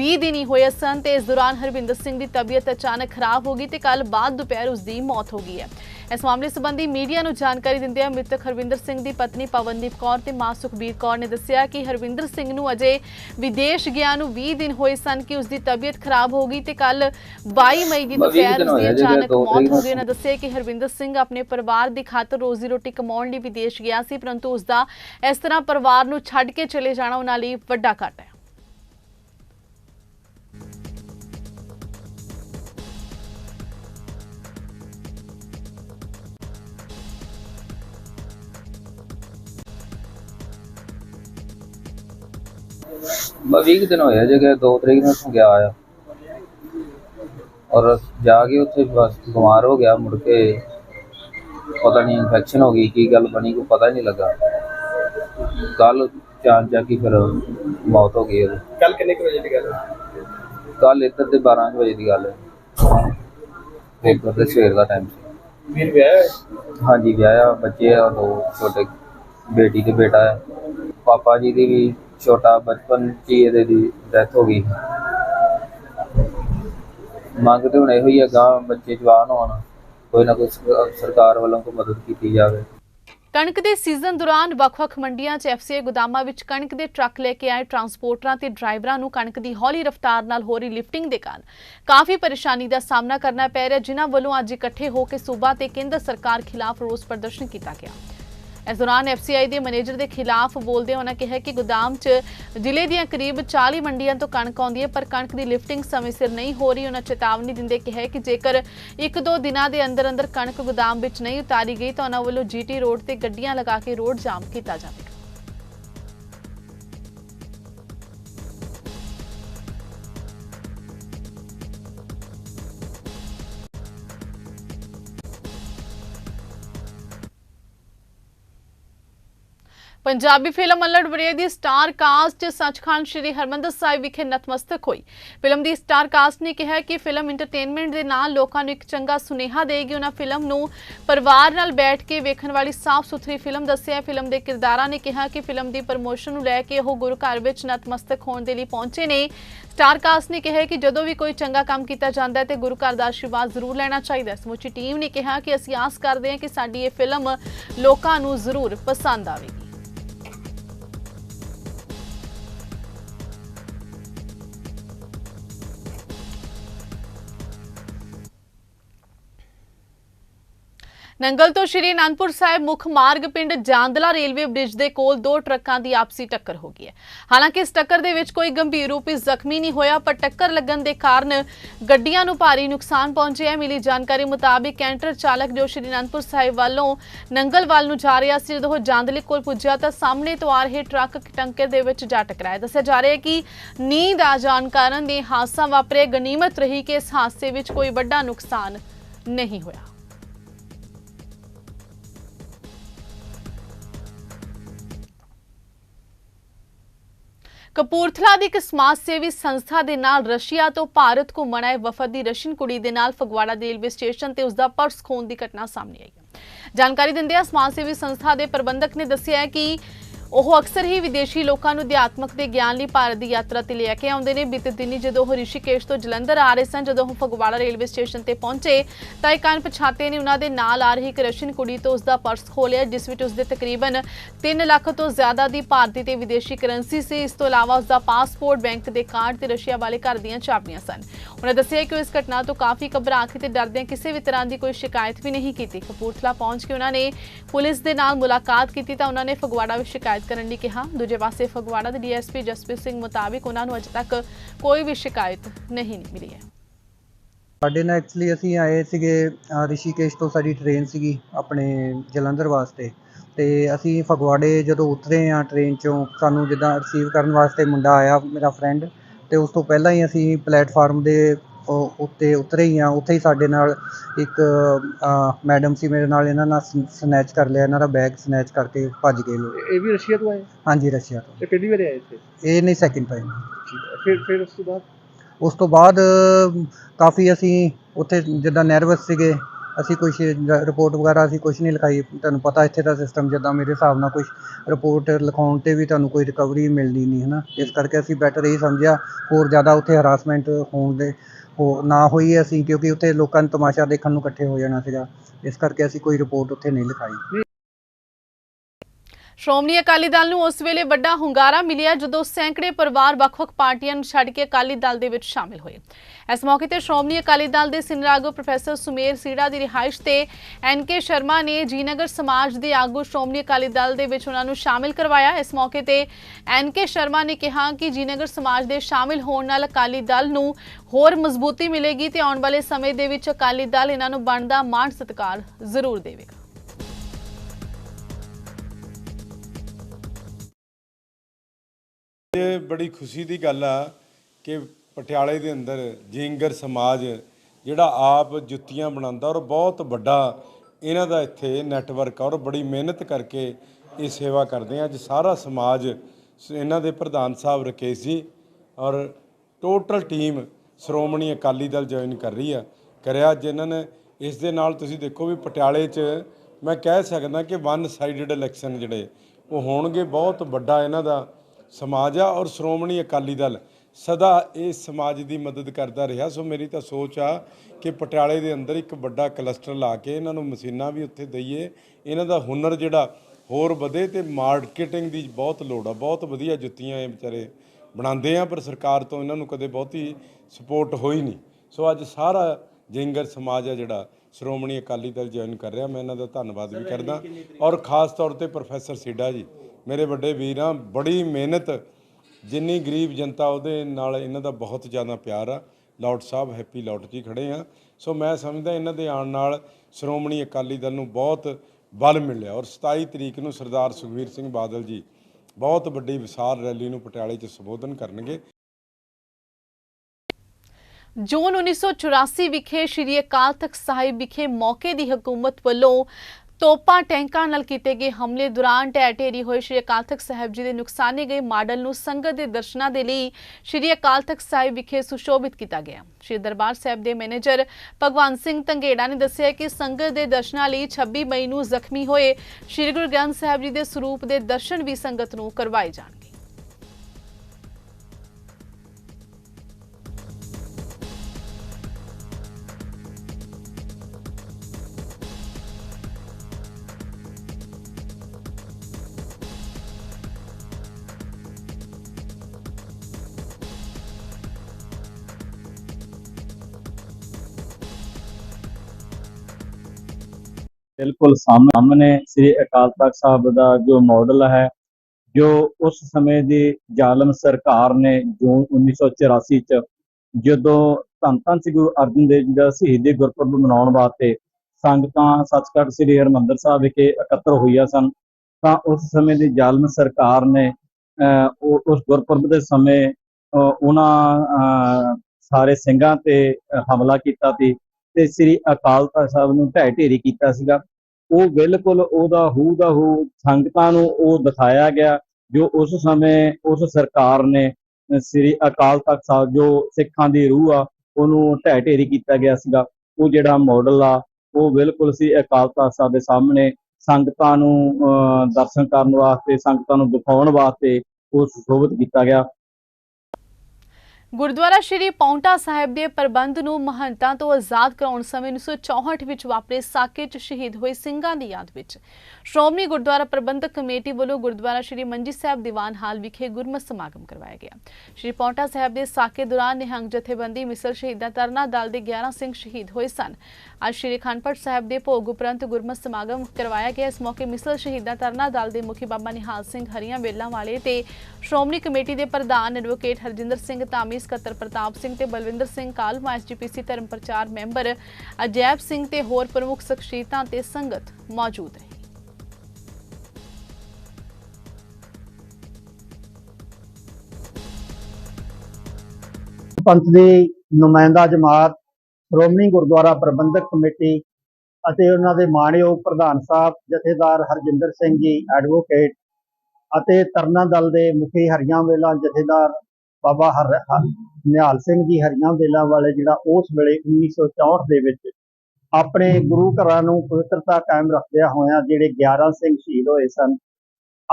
20 ਦਿਨ ਹੀ ਹੋਏ ਸਨ ਤੇ ਇਸ ਦੌਰਾਨ ਹਰਵਿੰਦਰ ਸਿੰਘ ਦੀ ਤਬੀਅਤ ਅਚਾਨਕ ਖਰਾਬ ਹੋ ਗਈ ਤੇ ਕੱਲ ਬਾਅਦ ਦੁਪਹਿਰ ਉਸ ਦੀ ਮੌਤ ਹੋ ਗਈ ਹੈ। ਇਸ ਮਾਮਲੇ ਸੰਬੰਧੀ ਮੀਡੀਆ ਨੂੰ ਜਾਣਕਾਰੀ ਦਿੰਦਿਆਂ ਮ੍ਰਿਤਕ ਹਰਵਿੰਦਰ ਸਿੰਘ ਦੀ ਪਤਨੀ ਪਵਨਦੀਪ ਕੌਰ ਤੇ ਮਾਂ ਸੁਖਬੀਰ ਕੌਰ ਨੇ ਦੱਸਿਆ ਕਿ ਹਰਵਿੰਦਰ ਸਿੰਘ ਨੂੰ ਅਜੇ ਵਿਦੇਸ਼ ਗਿਆ ਨੂੰ 20 ਦਿਨ ਹੋਏ ਸਨ ਕਿ ਉਸ ਦੀ ਤਬੀਅਤ ਖਰਾਬ ਹੋ ਗਈ ਤੇ ਕੱਲ 22 ਮਈ ਦੀ ਦੁਪਹਿਰ ਉਸ ਦੀ ਅਚਾਨਕ ਮੌਤ ਹੋ ਗਈ। ਉਹਨਾਂ ਦੱਸਿਆ ਕਿ ਹਰਵਿੰਦਰ ਸਿੰਘ ਆਪਣੇ ਪਰਿਵਾਰ ਦੀ ਖਾਤਰ ਰੋਜ਼ੀ ਰੋਟੀ ਕਮਾਉਣ ਲਈ ਵਿਦੇਸ਼ ਗਿਆ ਸੀ, ਪਰੰਤੂ ਉਸ ਦਾ ਇਸ ਤਰ੍ਹਾਂ ਪਰਿਵਾਰ ਨੂੰ ਛੱਡ ਕੇ ਚਲੇ ਜਾਣਾ ਉਹਨਾਂ ਲਈ ਵੱਡਾ ਘਾਟਾ ਹੈ। ਬਸ 20 ਕੁ ਦਿਨ ਹੋਇਆ ਜੇ ਕਿ 2 ਤਰੀਕ ਨੂੰ ਗਿਆ ਆ। ਔਰ ਜਾ ਕੇ ਉੱਥੇ ਬਸ ਬਿਮਾਰ ਹੋ ਗਿਆ, ਮੁੜ ਕੇ ਪਤਾ ਨਹੀਂ ਇਨਫੈਕਸ਼ਨ ਹੋ ਗਈ ਕੀ ਗੱਲ ਬਣੀ ਕੋਈ ਪਤਾ ਹੀ ਨਹੀਂ ਲੱਗਾ। ਕੱਲ ਚਾਰ ਜਾ ਕੇ ਫਿਰ ਮੌਤ ਹੋ ਗਈ ਉਹਦੀ। ਕੱਲ ਕਿੰਨੇ ਕੁ ਵਜੇ ਦੀ ਗੱਲ? ਕੱਲ ਇੱਧਰ ਦੇ 12 ਕੁ ਵਜੇ ਦੀ ਗੱਲ ਹੈ। ਪੇਪਰ ਦੇ ਸਵੇਰ ਦਾ ਟਾਈਮ ਸੀ। ਵੀਰ ਵਿਆਹ ਹਾਂਜੀ ਵਿਆਹਿਆ ਬੱਚੇ ਆ ਦੋ ਛੋਟੇ ਬੇਟੀ ਤੇ ਬੇਟਾ ਹੈ। ਪਾਪਾ ਜੀ ਦੀ ਵੀ ਛੋਟਾ ਬਚਪਨ 'ਚ ਹੀ ਇਹਦੇ ਦੀ ਡੈਥ ਹੋ ਗਈ। ਮੰਗ ਤੇ ਹੁਣ ਇਹੋ ਹੀ ਹੈ ਗਾਂ ਬੱਚੇ ਜਵਾਨ ਹੋਣ। ਕੋਈ ਨਾ ਕੋਈ ਸਰਕਾਰ ਵੱਲੋਂ ਕੋਈ ਮਦਦ ਕੀਤੀ ਜਾਵੇ। ਕਣਕ ਦੇ ਸੀਜ਼ਨ ਦੌਰਾਨ ਵੱਖ-ਵੱਖ ਮੰਡੀਆਂ 'ਚ ਐਫਸੀਆਈ ਗੋਦਾਮਾਂ ਵਿੱਚ ਕਣਕ ਦੇ ਟਰੱਕ ਲੈ ਕੇ ਆਏ ਟਰਾਂਸਪੋਰਟਰਾਂ ਤੇ ਡਰਾਈਵਰਾਂ ਨੂੰ ਕਣਕ ਦੀ ਹੌਲੀ ਰਫ਼ਤਾਰ ਨਾਲ ਹੋ ਰਹੀ ਲਿਫਟਿੰਗ ਦੇ ਕਾਰਨ ਕਾਫੀ ਪਰੇਸ਼ਾਨੀ ਦਾ ਸਾਹਮਣਾ ਕਰਨਾ ਪੈ ਰਿਹਾ, ਜਿਨ੍ਹਾਂ ਵੱਲੋਂ ਅੱਜ ਇਕੱਠੇ ਹੋ ਕੇ ਸੂਬਾ ਤੇ ਕੇਂਦਰ ਸਰਕਾਰ ਖਿਲਾਫ ਰੋਸ ਪ੍ਰਦਰਸ਼ਨ ਕੀਤਾ ਗਿਆ। ਇਸ ਦੌਰਾਨ ਐਫਸੀਆਈ ਦੇ ਮੈਨੇਜਰ ਦੇ ਖਿਲਾਫ ਬੋਲਦੇ ਉਹਨਾਂ ਕਿਹਾ ਕਿ ਗੋਦਾਮ 'ਚ ਜ਼ਿਲ੍ਹੇ ਦੀਆਂ ਕਰੀਬ 40 ਮੰਡੀਆਂ ਤੋਂ ਕਣਕ ਆਉਂਦੀ ਹੈ, ਪਰ ਕਣਕ ਦੀ ਲਿਫਟਿੰਗ ਸਮੇਂ ਸਿਰ ਨਹੀਂ ਹੋ ਰਹੀ। ਉਹਨਾਂ ਚੇਤਾਵਨੀ ਦਿੰਦੇ ਕਿਹਾ ਕਿ ਜੇਕਰ ਇੱਕ ਦੋ ਦਿਨਾਂ ਦੇ ਅੰਦਰ ਅੰਦਰ ਕਣਕ ਗੋਦਾਮ ਵਿੱਚ ਨਹੀਂ ਉਤਾਰੀ ਗਈ ਤਾਂ ਉਹਨਾਂ ਵੱਲੋਂ ਜੀਟੀ ਰੋਡ ਤੇ ਗੱਡੀਆਂ ਲਗਾ ਕੇ ਰੋਡ ਜਾਮ ਕੀਤਾ ਜਾਵੇਗਾ। ਪੰਜਾਬੀ ਫਿਲਮ ਅਲੜ ਵੜਿਆ ਦੀ ਸਟਾਰ ਕਾਸਟ ਸੱਚਖੰਡ ਸ੍ਰੀ ਹਰਮੰਦਰ ਸਾਹਿਬ ਵਿਖੇ ਨਤਮਸਤਕ ਹੋਈ। ਫਿਲਮ ਦੀ ਸਟਾਰ ਕਾਸਟ ਨੇ ਕਿਹਾ ਕਿ ਫਿਲਮ ਐਂਟਰਟੇਨਮੈਂਟ ਦੇ ਨਾਲ ਲੋਕਾਂ ਨੂੰ ਇੱਕ ਚੰਗਾ ਸੁਨੇਹਾ ਦੇਗੀ। ਉਹਨਾਂ ਫਿਲਮ ਨੂੰ ਪਰਿਵਾਰ ਨਾਲ ਬੈਠ ਕੇ ਵੇਖਣ ਵਾਲੀ ਸਾਫ਼ ਸੁਥਰੀ ਫਿਲਮ ਦੱਸਿਆ। ਫਿਲਮ ਦੇ ਕਿਰਦਾਰਾਂ ਨੇ ਕਿਹਾ ਕਿ ਫਿਲਮ ਦੀ ਪ੍ਰਮੋਸ਼ਨ ਨੂੰ ਲੈ ਕੇ ਉਹ ਗੁਰੂ ਘਰ ਵਿੱਚ ਨਤਮਸਤਕ ਹੋਣ ਦੇ ਲਈ ਪਹੁੰਚੇ ਨੇ। ਸਟਾਰ ਕਾਸਟ ਨੇ ਕਿਹਾ ਕਿ ਜਦੋਂ ਵੀ ਕੋਈ ਚੰਗਾ ਕੰਮ ਕੀਤਾ ਜਾਂਦਾ ਹੈ ਤੇ ਗੁਰੂ ਘਰ ਦਾ ਆਸ਼ੀਰਵਾਦ ਜ਼ਰੂਰ ਲੈਣਾ ਚਾਹੀਦਾ ਹੈ। ਸਮੁੱਚੀ ਟੀਮ ਨੇ ਕਿਹਾ ਕਿ ਅਸੀਂ ਆਸ ਕਰਦੇ ਹਾਂ ਕਿ ਸਾਡੀ ਇਹ ਫਿਲਮ ਲੋਕਾਂ ਨੂੰ ਜ਼ਰੂਰ ਪਸੰਦ ਆਵੇਗੀ ਨੰਗਲ ਤੋਂ ਸ਼੍ਰੀ ਅਨੰਦਪੁਰ ਸਾਹਿਬ ਮੁੱਖ ਮਾਰਗ ਪਿੰਡ ਜਾਂਦਲਾ ਰੇਲਵੇ ਬ੍ਰਿਜ ਦੇ ਕੋਲ ਦੋ ਟਰੱਕਾਂ ਦੀ ਆਪਸੀ ਟੱਕਰ ਹੋ ਗਈ ਹੈ। ਹਾਲਾਂਕਿ ਇਸ ਟੱਕਰ ਦੇ ਵਿੱਚ ਕੋਈ ਗੰਭੀਰ ਰੂਪ ਰੂਪੀ ਜ਼ਖਮੀ ਨਹੀਂ ਹੋਇਆ, ਪਰ ਟੱਕਰ ਲੱਗਣ ਦੇ ਕਾਰਨ ਗੱਡੀਆਂ ਨੂੰ ਭਾਰੀ ਨੁਕਸਾਨ ਪਹੁੰਚਿਆ ਮਿਲੀ ਜਾਣਕਾਰੀ ਮੁਤਾਬਿਕ ਕੈਂਟਰ ਚਾਲਕ ਜੋ ਸ਼੍ਰੀ ਅਨੰਦਪੁਰ ਸਾਹਿਬ ਵੱਲੋਂ ਨੰਗਲ ਵੱਲ ਨੂੰ ਜਾ ਰਿਹਾ ਸੀ, ਜਦੋਂ ਉਹ ਜਾਂਦਲੇ ਕੋਲ ਪੁੱਜਿਆ ਤਾਂ ਸਾਹਮਣੇ ਤੋਂ ਆ ਰਹੇ ਟਰੱਕ ਟੰਕਰ ਦੇ ਵਿੱਚ ਜਾ ਟਕਰਾਇਆ। ਦੱਸਿਆ ਜਾ ਰਿਹਾ ਹੈ ਕਿ ਨੀਂਦ ਆ ਜਾਣ ਕਾਰਨ ਇਹ ਹਾਦਸਾ ਵਾਪਰਿਆ। ਗਨੀਮਤ ਰਹੀ ਕਿ ਇਸ ਹਾਦਸੇ ਵਿੱਚ ਕੋਈ ਵੱਡਾ ਨੁਕਸਾਨ ਨਹੀਂ ਹੋਇਆ। ਕਪੂਰਥਲਾ ਦੀ ਇੱਕ ਸਮਾਜ ਸੇਵੀ ਸੰਸਥਾ ਦੇ ਨਾਲ ਰਸ਼ੀਆ ਤੋਂ ਭਾਰਤ ਘੁੰਮਣ ਆਏ ਵਫਦ ਦੀ ਰਸ਼ੀਅਨ ਕੁੜੀ ਦੇ ਨਾਲ ਫਗਵਾੜਾ ਦੇ ਰੇਲਵੇ ਸਟੇਸ਼ਨ ਤੇ ਉਸ ਦਾ ਪਰਸ ਖੋਣ ਦੀ ਘਟਨਾ ਸਾਹਮਣੇ ਆਈ ਹੈ। ਜਾਣਕਾਰੀ ਦਿੰਦਿਆਂ ਸਮਾਜ ਸੇਵੀ ਸੰਸਥਾ ਦੇ ਪ੍ਰਬੰਧਕ ਨੇ ਦੱਸਿਆ ਕਿ ਉਹ ਅਕਸਰ ਹੀ ਵਿਦੇਸ਼ੀ ਲੋਕਾਂ ਨੂੰ ਅਧਿਆਤਮਕ ਦੇ ਗਿਆਨ ਲਈ ਭਾਰਤ ਦੀ ਯਾਤਰਾ ਤੇ ਲੈ ਕੇ ਆਉਂਦੇ ਨੇ। ਬੀਤੇ ਦਿਨੀ ਜਦੋਂ ਉਹ ਰਿਸ਼ੀਕੇਸ਼ ਤੋਂ ਜਲੰਧਰ ਆ ਰਹੇ ਸਨ, ਜਦੋਂ ਉਹ ਫਗਵਾੜਾ ਰੇਲਵੇ ਸਟੇਸ਼ਨ ਤੇ ਪਹੁੰਚੇ, ਤਾਂ ਇੱਕ ਅਣਪਛਾਤੇ ਨੇ ਉਹਨਾਂ ਦੇ ਨਾਲ ਆ ਰਹੀ ਇੱਕ ਰਸ਼ੀਅਨ ਕੁੜੀ ਤੋਂ ਉਸ ਦਾ ਪਰਸ ਖੋਲਿਆ ਜਿਸ ਵਿੱਚ ਉਸ ਦੇ ਤਕਰੀਬਨ 3 ਲੱਖ ਤੋਂ ਜ਼ਿਆਦਾ ਦੀ ਭਾਰਤੀ ਤੇ ਵਿਦੇਸ਼ੀ ਕਰੰਸੀ ਸੀ। ਇਸ ਤੋਂ ਇਲਾਵਾ ਉਸ ਦਾ ਪਾਸਪੋਰਟ, ਬੈਂਕ ਦੇ ਕਾਰਡ ਤੇ ਰਸ਼ੀਆ ਵਾਲੇ ਘਰ ਦੀਆਂ ਚਾਬੀਆਂ ਸਨ। ਉਹਨਾਂ ਦੱਸਿਆ ਕਿ ਉਹ ਇਸ ਘਟਨਾ ਤੋਂ ਕਾਫੀ ਘਬਰਾ ਕੇ ਤੇ ਡਰਦਿਆਂ ਕਿਸੇ ਵੀ ਤਰ੍ਹਾਂ ਦੀ ਕੋਈ ਸ਼ਿਕਾਇਤ ਵੀ ਨਹੀਂ ਕੀਤੀ। ਕਪੂਰਥਲਾ ਪਹੁੰਚ ਕੇ ਉਹਨਾਂ ਨੇ ਪੁਲਿਸ ਦੇ ਨਾਲ ਮੁਲਾਕਾਤ ਕੀਤੀ, ਤਾਂ ਉਹਨਾਂ ਨੇ ਫਗਵਾੜਾ ਵਿੱਚ ਸ਼ਿਕਾਇਤ ਕਰਨ ਲਈ ਕਿਹਾ। ਦੂਜੇ ਪਾਸੇ ਫਗਵਾੜਾ ਦੇ ਡੀਐਸਪੀ ਜਸਪ੍ਰੀਤ ਸਿੰਘ ਮੁਤਾਬਿਕ ਉਹਨਾਂ ਨੂੰ ਅਜੇ ਤੱਕ ਕੋਈ ਵੀ ਸ਼ਿਕਾਇਤ ਨਹੀਂ ਮਿਲੀ ਹੈ। ਸਾਡੇ ਨਾਲ ਐਕਚੁਅਲੀ ਅਸੀਂ ਆਏ ਸੀਗੇ ਰਿਸ਼ੀਕੇਸ਼ ਤੋਂ ਸਾਡੀ ਟ੍ਰੇਨ ਸੀਗੀ ਆਪਣੇ ਜਲੰਧਰ ਵਾਸਤੇ। ਤੇ ਅਸੀਂ ਫਗਵਾੜੇ ਜਦੋਂ ਉਤਰੇ ਆ ਟ੍ਰੇਨ ਚੋਂ, ਸਾਨੂੰ ਜਿੱਦਾਂ ਰਿਸੀਵ ਕਰਨ ਵਾਸਤੇ ਮੁੰਡਾ ਆਇਆ, ਮੇਰਾ ਫਰੈਂਡ ਤੇ ਉਸ ਤੋਂ ਪਹਿਲਾਂ ਹੀ ਅਸੀਂ ਪਲੇਟਫਾਰਮ ਦੇ ਉੱਤੇ ਉਤਰੇ ਹੀ ਆ ਉੱਥੇ ਹੀ ਸਾਡੇ ਨਾਲ ਇੱਕ ਮੈਡਮ ਸੀ ਮੇਰੇ ਨਾਲ ਇਹਨਾਂ ਨਾਲ ਸਨੈਚ ਕਰ ਲਿਆ ਇਹਨਾਂ ਦਾ ਬੈਗ ਸਨੈਚ ਕਰਕੇ ਭੱਜ ਗਏ ਲੋਕ। ਇਹ ਵੀ ਰਸ਼ੀਆ ਤੋਂ ਆਏ? ਹਾਂਜੀ ਰਸ਼ੀਆ ਤੋਂ। ਤੇ ਪਹਿਲੀ ਵਾਰ ਆਏ ਇੱਥੇ? ਇਹ ਨਹੀਂ ਸੈਕਿੰਡ ਟਾਈਮ ਹੈ ਫਿਰ ਫਿਰ ਉਸ ਤੋਂ ਬਾਅਦ? ਉਸ ਤੋਂ ਬਾਅਦ ਕਾਫੀ ਅਸੀਂ ਉੱਥੇ ਜਿੱਦਾਂ ਨਰਵਸ ਸੀਗੇ ਅਸੀਂ ਕੁਝ ਰਿਪੋਰਟ ਵਗੈਰਾ ਅਸੀਂ ਕੁਝ ਨਹੀਂ ਲਿਖਾਈ। ਤੁਹਾਨੂੰ ਪਤਾ ਇੱਥੇ ਦਾ ਸਿਸਟਮ ਜਿੱਦਾਂ ਮੇਰੇ ਹਿਸਾਬ ਨਾਲ ਕੁਝ ਰਿਪੋਰਟ ਲਿਖਾਉਣ ਤੇ ਵੀ ਤੁਹਾਨੂੰ ਕੋਈ ਰਿਕਵਰੀ ਮਿਲਦੀ ਨਹੀਂ ਹੈ ਨਾ ਇਸ ਕਰਕੇ ਅਸੀਂ ਬੈਟਰ ਇਹ ਸਮਝਿਆ ਹੋਰ ਜ਼ਿਆਦਾ ਉੱਥੇ ਹਰਾਸਮੈਂਟ ਹੋਣ ਦੇ ਉਹ ਨਾ ਹੋਈ ਅਸੀਂ ਕਿਉਂਕਿ ਉੱਥੇ ਲੋਕਾਂ ਨੇ ਤਮਾਸ਼ਾ ਦੇਖਣ ਨੂੰ ਇਕੱਠੇ ਹੋ ਜਾਣਾ ਸੀਗਾ। ਇਸ ਕਰਕੇ ਅਸੀਂ ਕੋਈ ਰਿਪੋਰਟ ਉੱਥੇ ਨਹੀਂ ਲਿਖਾਈ। ਸ਼੍ਰੋਮਣੀ ਅਕਾਲੀ ਦਲ ਨੂੰ ਉਸ ਵੇਲੇ ਵੱਡਾ ਹੁੰਗਾਰਾ ਮਿਲਿਆ ਜਦੋਂ ਸੈਂਕੜੇ ਪਰਿਵਾਰ ਵੱਖ-ਵੱਖ ਪਾਰਟੀਆਂ ਨੂੰ ਛੱਡ ਕੇ ਅਕਾਲੀ ਦਲ ਦੇ ਵਿੱਚ ਸ਼ਾਮਿਲ ਹੋਏ। ਇਸ ਮੌਕੇ ਤੇ ਸ਼੍ਰੋਮਣੀ ਅਕਾਲੀ ਦਲ ਦੇ ਸੀਨੀਅਰ ਆਗੂ ਪ੍ਰੋਫੈਸਰ ਸੁਮੇਰ ਸੀੜਾ ਦੀ ਰਿਹਾਇਸ਼ ਤੇ ਐਨਕੇ ਸ਼ਰਮਾ ਨੇ ਜੀਨਗਰ ਸਮਾਜ ਦੇ ਆਗੂ ਸ਼੍ਰੋਮਣੀ ਅਕਾਲੀ ਦਲ ਦੇ ਵਿੱਚ ਉਹਨਾਂ ਨੂੰ ਸ਼ਾਮਿਲ ਕਰਵਾਇਆ। ਇਸ ਮੌਕੇ ਤੇ ਐਨਕੇ ਸ਼ਰਮਾ ਨੇ ਕਿਹਾ ਕਿ ਜੀਨਗਰ ਸਮਾਜ ਦੇ ਸ਼ਾਮਿਲ ਹੋਣ ਨਾਲ ਅਕਾਲੀ ਦਲ ਨੂੰ ਹੋਰ ਮਜ਼ਬੂਤੀ ਮਿਲੇਗੀ ਤੇ ਆਉਣ ਵਾਲੇ ਸਮੇਂ ਦੇ ਵਿੱਚ ਅਕਾਲੀ ਦਲ ਇਹਨਾਂ ਨੂੰ ਬਣਦਾ ਮਾਣ ਸਤਿਕਾਰ ਜ਼ਰੂਰ ਦੇਵੇਗਾ। ਇਹ ਬੜੀ ਖੁਸ਼ੀ ਦੀ ਗੱਲ ਆ ਕਿ ਪਟਿਆਲੇ ਦੇ ਅੰਦਰ ਜਿੰਗਰ ਸਮਾਜ ਜਿਹੜਾ ਆਪ ਜੁੱਤੀਆਂ ਬਣਾਉਂਦਾ ਔਰ ਬਹੁਤ ਵੱਡਾ ਇਹਨਾਂ ਦਾ ਇੱਥੇ ਨੈਟਵਰਕ ਆ ਔਰ ਬੜੀ ਮਿਹਨਤ ਕਰਕੇ ਇਹ ਸੇਵਾ ਕਰਦੇ ਆ। ਅੱਜ ਸਾਰਾ ਸਮਾਜ ਸ- ਇਹਨਾਂ ਦੇ ਪ੍ਰਧਾਨ ਸਾਹਿਬ ਰਕੇਸ਼ ਜੀ ਔਰ total team Shiromani Akali Dal join ਕਰ ਰਹੀ ਆ। ਕਰਿਆ ਜਿਨ੍ਹਾਂ ਨੇ। ਇਸ ਦੇ ਨਾਲ ਤੁਸੀਂ ਦੇਖੋ ਵੀ ਪਟਿਆਲੇ 'ਚ ਮੈਂ ਕਹਿ ਸਕਦਾ ਕਿ ਵਨ ਸਾਈਡਡ ਇਲੈਕਸ਼ਨ ਜਿਹੜੇ ਉਹ ਹੋਣਗੇ। ਬਹੁਤ ਵੱਡਾ ਇਹਨਾਂ ਦਾ ਸਮਾਜ ਆ ਔਰ ਸ਼੍ਰੋਮਣੀ ਅਕਾਲੀ ਦਲ ਸਦਾ ਇਸ ਸਮਾਜ ਦੀ ਮਦਦ ਕਰਦਾ ਰਿਹਾ। ਸੋ ਮੇਰੀ ਤਾਂ ਸੋਚ ਆ ਕਿ ਪਟਿਆਲੇ ਦੇ ਅੰਦਰ ਇੱਕ ਵੱਡਾ ਕਲਸਟਰ ਲਾ ਕੇ ਇਹਨਾਂ ਨੂੰ ਮਸ਼ੀਨਾਂ ਵੀ ਉੱਥੇ ਦਈਏ। ਇਹਨਾਂ ਦਾ ਹੁਨਰ ਜਿਹੜਾ ਹੋਰ ਵਧੇ ਤੇ ਮਾਰਕੀਟਿੰਗ ਦੀ ਬਹੁਤ ਲੋੜ ਆ। ਬਹੁਤ ਵਧੀਆ ਜੁੱਤੀਆਂ ਇਹ ਵਿਚਾਰੇ ਬਣਾਉਂਦੇ ਆ ਪਰ ਸਰਕਾਰ ਤੋਂ ਇਹਨਾਂ ਨੂੰ ਕਦੇ ਬਹੁਤੀ ਸਪੋਰਟ ਹੋਈ ਨਹੀਂ। ਸੋ ਅੱਜ ਸਾਰਾ ਜਿੰਗਰ ਸਮਾਜ ਆ ਜਿਹੜਾ ਸ਼੍ਰੋਮਣੀ ਅਕਾਲੀ ਦਲ ਜੁਆਇਨ ਕਰ ਰਿਹਾ। ਮੈਂ ਇਹਨਾਂ ਦਾ ਧੰਨਵਾਦ ਵੀ ਕਰਦਾ ਔਰ ਖਾਸ ਤੌਰ ਤੇ ਪ੍ਰੋਫੈਸਰ ਸਿੱਡਾ ਜੀ। ਮੇਰੇ ਵੱਡੇ ਵੀਰ ਆ ਬੜੀ ਮਿਹਨਤ, ਜਿੰਨੀ ਗਰੀਬ ਜਨਤਾ ਉਹਦੇ ਨਾਲ ਇਹਨਾਂ ਦਾ ਬਹੁਤ ਜ਼ਿਆਦਾ ਪਿਆਰ ਆ। ਲਾਰਡ ਸਾਹਿਬ ਹੈਪੀ ਲਾਰਡ ਜੀ ਖੜੇ ਆ। ਸੋ ਮੈਂ ਸਮਝਦਾ ਇਹਨਾਂ ਦੇ ਆਉਣ ਨਾਲ ਸ਼੍ਰੋਮਣੀ ਅਕਾਲੀ ਦਲ ਨੂੰ ਬਹੁਤ ਬਲ ਮਿਲਿਆ ਔਰ 27 ਤਰੀਕ ਨੂੰ ਸਰਦਾਰ ਸੁਖਬੀਰ ਸਿੰਘ ਬਾਦਲ ਜੀ ਬਹੁਤ ਵੱਡੀ ਵਿਸਾਰ ਰੈਲੀ ਨੂੰ ਪਟਿਆਲੇ 'ਚ ਸੰਬੋਧਨ ਕਰਨਗੇ। ਜੂਨ 1984 ਵਿਖੇ ਸ਼੍ਰੀ ਅਕਾਲ ਤਖਤ ਸਾਹਿਬ ਵਿਖੇ ਮੌਕੇ ਦੀ ਹਕੂਮਤ ਵੱਲੋਂ ਤੋਪਾਂ ਟੈਂਕਾਂ ਨਾਲ ਕੀਤੇ ਗਏ ਹਮਲੇ ਦੌਰਾਨ ਢਹਿ ਢੇਰੀ ਹੋਏ ਸ਼੍ਰੀ ਅਕਾਲ ਤਖਤ ਸਾਹਿਬ ਜੀ ਦੇ ਨੁਕਸਾਨੇ ਗਏ ਮਾਡਲ ਨੂੰ ਸੰਗਤ ਦੇ ਦਰਸ਼ਨਾਂ ਦੇ ਲਈ ਸ਼੍ਰੀ ਅਕਾਲ ਤਖਤ ਸਾਹਿਬ ਵਿਖੇ ਸੁਸ਼ੋਭਿਤ ਕੀਤਾ ਗਿਆ। ਸ਼੍ਰੀ ਦਰਬਾਰ ਸਾਹਿਬ ਦੇ ਮੈਨੇਜਰ ਭਗਵੰਤ ਸਿੰਘ ਤੰਗੇੜਾ ਨੇ ਦੱਸਿਆ ਕਿ ਸੰਗਤ ਦੇ ਦਰਸ਼ਨਾਂ ਲਈ 26 ਮਈ ਨੂੰ ਜ਼ਖਮੀ ਹੋਏ ਸ਼੍ਰੀ ਗੁਰੂ ਗ੍ਰੰਥ ਸਾਹਿਬ ਜੀ ਦੇ ਸਰੂਪ ਦੇ ਦਰਸ਼ਨ ਵੀ ਸੰਗਤ ਨੂੰ ਕਰਵਾਏ ਜਾਣਗੇ। ਬਿਲਕੁਲ ਸਾਹਮਣੇ ਸ੍ਰੀ ਅਕਾਲ ਤਖਤ ਸਾਹਿਬ ਦਾ ਜੋ ਮਾਡਲ ਹੈ ਜੋ ਉਸ ਸਮੇਂ ਦੀ ਜ਼ਾਲਮ ਸਰਕਾਰ ਨੇ ਜੂਨ 1984 ਚ ਜਦੋਂ ਧੰਨ ਧੰਨ ਸ੍ਰੀ ਗੁਰੂ ਅਰਜਨ ਦੇਵ ਜੀ ਦਾ ਸ਼ਹੀਦੀ ਗੁਰਪੁਰਬ ਮਨਾਉਣ ਵਾਸਤੇ ਸੰਗਤਾਂ ਸੱਚਖੰਡ ਸ੍ਰੀ ਹਰਿਮੰਦਰ ਸਾਹਿਬ ਵਿਖੇ ਇਕੱਤਰ ਹੋਈਆਂ ਸਨ ਤਾਂ ਉਸ ਸਮੇਂ ਦੀ ਜ਼ਾਲਮ ਸਰਕਾਰ ਨੇ ਅਹ, ਉਸ ਗੁਰਪੁਰਬ ਦੇ ਸਮੇਂ ਉਹਨਾਂ ਅਹ, ਸਾਰੇ ਸਿੰਘਾਂ ਤੇ ਹਮਲਾ ਕੀਤਾ ਸੀ ਤੇ ਸ੍ਰੀ ਅਕਾਲ ਤਖਤ ਸਾਹਿਬ ਨੂੰ ਢਹਿ ਢੇਰੀ ਕੀਤਾ ਸੀਗਾ। ਉਹ ਬਿਲਕੁਲ ਉਹਦਾ ਹੂ ਦਾ ਹੂ ਸੰਗਤਾਂ ਨੂੰ ਉਹ ਦਿਖਾਇਆ ਗਿਆ, ਜੋ ਉਸ ਸਮੇਂ ਉਸ ਸਰਕਾਰ ਨੇ, ਸ੍ਰੀ ਅਕਾਲ ਤਖਤ ਸਾਹਿਬ, ਜੋ ਸਿੱਖਾਂ ਦੀ ਰੂਹ ਆ, ਉਹਨੂੰ ਢਹਿ ਢੇਰੀ ਕੀਤਾ ਗਿਆ ਸੀਗਾ। ਉਹ ਜਿਹੜਾ ਮਾਡਲ ਆ, ਉਹ ਬਿਲਕੁਲ ਸੀ ਅਕਾਲ ਤਖਤ ਸਾਹਿਬ ਦੇ ਸਾਹਮਣੇ। ਸੰਗਤਾਂ ਨੂੰ, ਅਹ, ਦਰਸ਼ਨ ਕਰਨ ਵਾਸਤੇ, ਸੰਗਤਾਂ ਨੂੰ ਦਿਖਾਉਣ ਵਾਸਤੇ ਉਹ ਸੁਸ਼ੋਭਿਤ ਕੀਤਾ ਗਿਆ। ਗੁਰਦੁਆਰਾ ਸ਼੍ਰੀ ਪੌਂਟਾ ਸਾਹਿਬ ਦੇ ਪ੍ਰਬੰਧ ਨੂੰ ਮਹੰਤਾਂ ਤੋਂ ਆਜ਼ਾਦ ਕਰਾਉਣ ਸਮੇਂ 1964 ਵਿੱਚ ਵਾਪਰੇ ਸਾਕੇ 'ਚ ਸ਼ਹੀਦ ਹੋਏ ਸਿੰਘਾਂ ਦੀ ਯਾਦ ਵਿੱਚ। ਸ਼੍ਰੋਮਣੀ ਗੁਰਦੁਆਰਾ ਪ੍ਰਬੰਧਕ ਕਮੇਟੀ ਵੱਲੋਂ ਗੁਰਦੁਆਰਾ ਸ਼੍ਰੀ ਮੰਜੀ ਸਾਹਿਬ ਦੀਵਾਨ ਹਾਲ ਵਿਖੇ ਗੁਰਮਤਿ ਸਮਾਗਮ ਕਰਵਾਇਆ ਗਿਆ। ਸ਼੍ਰੀ ਪੌਂਟਾ ਸਾਹਿਬ ਦੇ ਸਾਕੇ ਦੌਰਾਨ ਨਿਹੰਗ ਜਥੇਬੰਦੀ ਮਿਸਲ ਸ਼ਹੀਦਾਂ ਤਰਨਾ ਦਲ ਦੇ 11 ਸਿੰਘ ਸ਼ਹੀਦ ਹੋਏ ਸਨ। ਅੱਜ ਸ਼੍ਰੀ ਖੰਡਪਟ ਸਾਹਿਬ ਦੇ ਭੋਗ ਉਪਰੰਤ ਗੁਰਮਤਿ ਸਮਾਗਮ ਕਰਵਾਇਆ ਗਿਆ। ਇਸ ਮੌਕੇ ਮਿਸਲ ਸ਼ਹੀਦਾਂ ਤਰਨਾ ਦਲ ਦੇ ਮੁਖੀ ਬਾਬਾ ਨਿਹਾਲ ਸਿੰਘ ਹਰੀਆਂ ਵੇਲਾਂ ਵਾਲੇ ਤੇ ਸ਼੍ਰੋਮਣੀ ਕਮੇਟੀ ਦੇ ਪ੍ਰਧਾਨ ਐਡਵੋਕੇਟ ਹਰਜਿੰਦਰ ਸਿੰਘ ਧਾਮੀ ਸਕੱਤਰ ਪ੍ਰਤਾਪ ਸਿੰਘ ਤੇ ਬਲਵਿੰਦਰ ਸਿੰਘ ਕਾਲੂ ਐਸਜੀਪੀਸੀ ਧਰਮ ਪ੍ਰਚਾਰ ਮੈਂਬਰ ਅਜੈਬ ਸਿੰਘ ਤੇ ਹੋਰ ਪ੍ਰਮੁੱਖ ਸ਼ਖਸੀਅਤਾਂ ਤੇ ਸੰਗਤ ਮੌਜੂਦ ਰਹੀ ਪੰਥ ਦੀ ਨੁਮਾਇੰਦਾ ਜਮਾਤ, ਸ਼੍ਰੋਮਣੀ ਗੁਰਦੁਆਰਾ ਪ੍ਰਬੰਧਕ ਕਮੇਟੀ ਅਤੇ ਉਹਨਾਂ ਦੇ ਮਾਣਯੋਗ ਪ੍ਰਧਾਨ ਸਾਹਿਬ, ਜਥੇਦਾਰ ਹਰਜਿੰਦਰ ਸਿੰਘ ਜੀ, ਐਡਵੋਕੇਟ ਅਤੇ ਤਰਨਾ ਦਲ ਦੇ ਮੁਖੀ ਹਰੀਆਂ ਵੇਲਾ, ਜਥੇਦਾਰ ਬਾਬਾ ਹਰ ਹਰ- ਨਿਹਾਲ ਸਿੰਘ ਜੀ ਹਰੀਆਂ ਵੇਲਾ ਵਾਲੇ ਜਿਹੜਾ ਉਸ ਵੇਲੇ 1964 ਦੇ ਵਿੱਚ ਆਪਣੇ ਗੁਰੂ ਘਰਾਂ ਨੂੰ ਪਵਿੱਤਰਤਾ ਕਾਇਮ ਰੱਖਦਿਆਂ ਹੋਇਆਂ ਜਿਹੜੇ 11 ਸਿੰਘ ਸ਼ਹੀਦ ਹੋਏ ਸਨ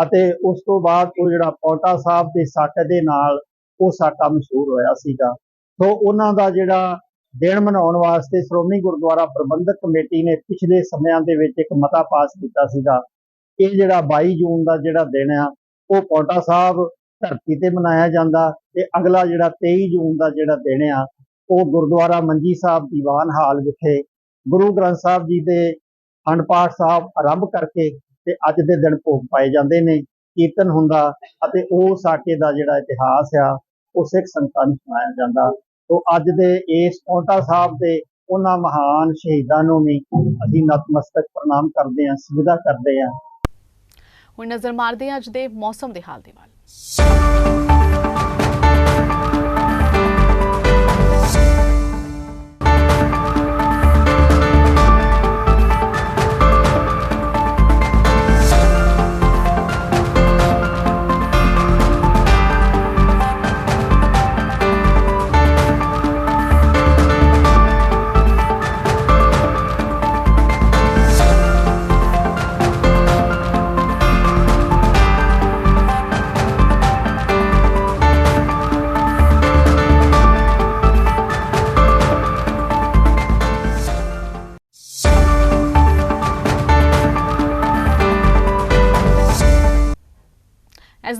ਅਤੇ ਉਸ ਤੋਂ ਬਾਅਦ ਉਹ ਜਿਹੜਾ ਪੌਟਾ ਸਾਹਿਬ ਦੇ ਸਾਕੇ ਦੇ ਨਾਲ ਉਹ ਸਾਕਾ ਮਸ਼ਹੂਰ ਹੋਇਆ ਸੀਗਾ। ਸੋ ਉਹਨਾਂ ਦਾ ਜਿਹੜਾ ਦਿਨ ਮਨਾਉਣ ਵਾਸਤੇ ਸ਼੍ਰੋਮਣੀ ਗੁਰਦੁਆਰਾ ਪ੍ਰਬੰਧਕ ਕਮੇਟੀ ਨੇ ਪਿਛਲੇ ਸਮਿਆਂ ਦੇ ਵਿੱਚ ਇੱਕ ਮਤਾ ਪਾਸ ਕੀਤਾ ਸੀਗਾ। ਇਹ ਜਿਹੜਾ 22 ਜੂਨ ਦਾ ਜਿਹੜਾ ਦਿਨ ਆ, ਉਹ ਪੌਟਾ ਸਾਹਿਬ ਧਰਤੀ ਤੇ ਮਨਾਇਆ ਜਾਂਦਾ ਤੇ ਅਗਲਾ ਜਿਹੜਾ 23 ਜੂਨ ਦਾ ਜਿਹੜਾ ਦਿਨ ਆ, ਉਹ ਗੁਰਦੁਆਰਾ ਮੰਜੀ ਸਾਹਿਬ ਦੀਵਾਨ ਹਾਲ ਵਿਖੇ ਗੁਰੂ ਗ੍ਰੰਥ ਸਾਹਿਬ ਜੀ ਦੇ ਅਖੰਡ ਪਾਠ ਸਾਹਿਬ ਆਰੰਭ ਕਰਕੇ ਤੇ ਅੱਜ ਦੇ ਦਿਨ ਭੋਗ ਪਾਏ ਜਾਂਦੇ ਨੇ, ਕੀਰਤਨ ਹੁੰਦਾ ਅਤੇ ਉਹ ਸਾਕੇ ਦਾ ਜਿਹੜਾ ਇਤਿਹਾਸ ਆ, ਉਹ ਸਿੱਖ ਸੰਗਤਾਂ ਨੂੰ ਸੁਣਾਇਆ ਜਾਂਦਾ। ਤੋਂ ਅੱਜ ਦੇ ਇਸ ਪੌਂਟਾ ਸਾਹਿਬ ਦੇ ਉਹਨਾਂ ਮਹਾਨ ਸ਼ਹੀਦਾਂ ਨੂੰ ਵੀ ਅਸੀਂ ਨਤਮਸਤਕ ਪ੍ਰਣਾਮ ਕਰਦੇ ਹਾਂ ਸਿਜਦਾ ਕਰਦੇ ਹਾਂ। ਹੁਣ ਨਜ਼ਰ ਮਾਰਦੇ ਹਾਂ ਅੱਜ ਦੇ ਮੌਸਮ ਦੇ ਹਾਲ ਦੇ ਵੱਲ। ਇਸ